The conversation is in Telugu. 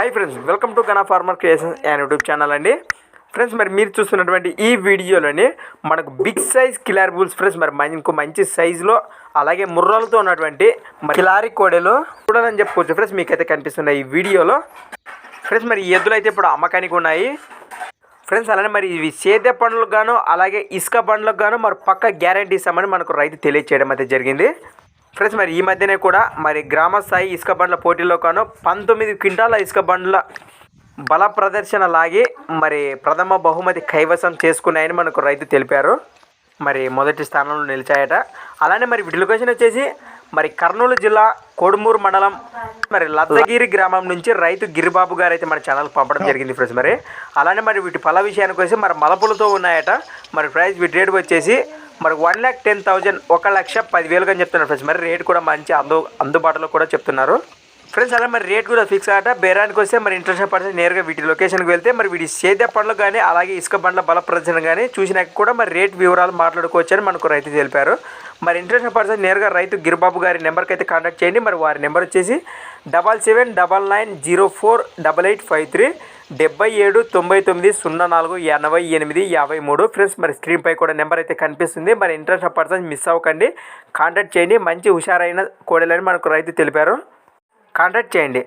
Hi friends welcome to Gana farmer creations and YouTube channel అండి. ఫ్రెండ్స్ మరి మీరు చూస్తున్నటువంటి ఈ వీడియోలోని మనకు big size Khillari bulls friends మరి మనకు మంచి సైజులో అలాగే ముర్రాలతో ఉన్నటువంటి కిలారీ కోడెలు చూడాలని చెప్పుకోవచ్చు ఫ్రెండ్స్ మీకైతే కనిపిస్తున్నాయి ఈ వీడియోలో. ఫ్రెండ్స్ మరి ఈ ఎద్దులు అయితే ఇప్పుడు అమ్మకానికి ఉన్నాయి. ఫ్రెండ్స్ అలానే మరి ఇవి సేద్య పండ్లకు గాను అలాగే ఇసుక పనులకు గాను మరి పక్క గ్యారంటీ ఇస్తామని మనకు రైతు తెలియచేయడం అయితే జరిగింది. ఫ్రెండ్స్ మరి ఈ మధ్యనే కూడా మరి గ్రామ స్థాయి ఇసుక బండ్ల పోటీలో కాను పంతొమ్మిది క్వింటాల ఇసుక బండ్ల బల ప్రదర్శన లాగి మరి ప్రథమ బహుమతి కైవసం చేసుకున్నాయని మనకు రైతు తెలిపారు. మరి మొదటి స్థానంలో నిలిచాయట. అలానే మరి వీటి లొకేషన్ వచ్చేసి మరి కర్నూలు జిల్లా కోడుమూరు మండలం మరి లద్దగిరి గ్రామం నుంచి రైతు గిరిబాబు గారు అయితే మన ఛానల్ పంపడం జరిగింది ఫ్రెండ్స్ మరి. అలానే మరి వీటి పల విషయానికి వచ్చి మరి మలపులతో ఉన్నాయట. మరి ప్రైస్ వీటి రేటు వచ్చేసి మరి వన్ ల్యాక్ టెన్ థౌజండ్ ఒక లక్ష పదివేలుగా అని చెప్తున్నారు ఫ్రెండ్స్ మరి రేట్ కూడా మంచి అందు అందుబాటులో కూడా చెప్తున్నారు. ఫ్రెండ్స్ అలా మరి రేట్ కూడా ఫిక్స్ ఆట బేరానికి వస్తే మరి ఇంటర్నేషనల్ పర్సన్ నేరుగా వీటి లొకేషన్కి వెళ్తే మరి వీటి సేద్య పండ్లు కానీ అలాగే ఇసుక బండ్ల బల ప్రదర్శన కానీ చూసినాక కూడా మరి రేట్ వివరాలు మాట్లాడుకోవచ్చని మనకు రైతు తెలిపారు. మరి ఇంటర్నేషనల్ పర్సన్ నేరుగా రైతు గిరిబాబు గారి నెంబర్కి అయితే కాంటాక్ట్ చేయండి. మరి వారి నెంబర్ వచ్చేసి double seven double nine zero four double eight five three డెబ్బై ఏడు తొంభై తొమ్మిది సున్నా నాలుగు ఎనభై ఎనిమిది యాభై మూడు. ఫ్రెండ్స్ మరి స్క్రీన్పై కూడా నెంబర్ అయితే కనిపిస్తుంది. మరి ఇంట్రెస్ట్ పర్సన్స్ మిస్ అవ్వకండి. కాంటాక్ట్ చేయండి. మంచి హుషారైన కోడలని మనకు రైతు తెలిపారు. కాంటాక్ట్ చేయండి.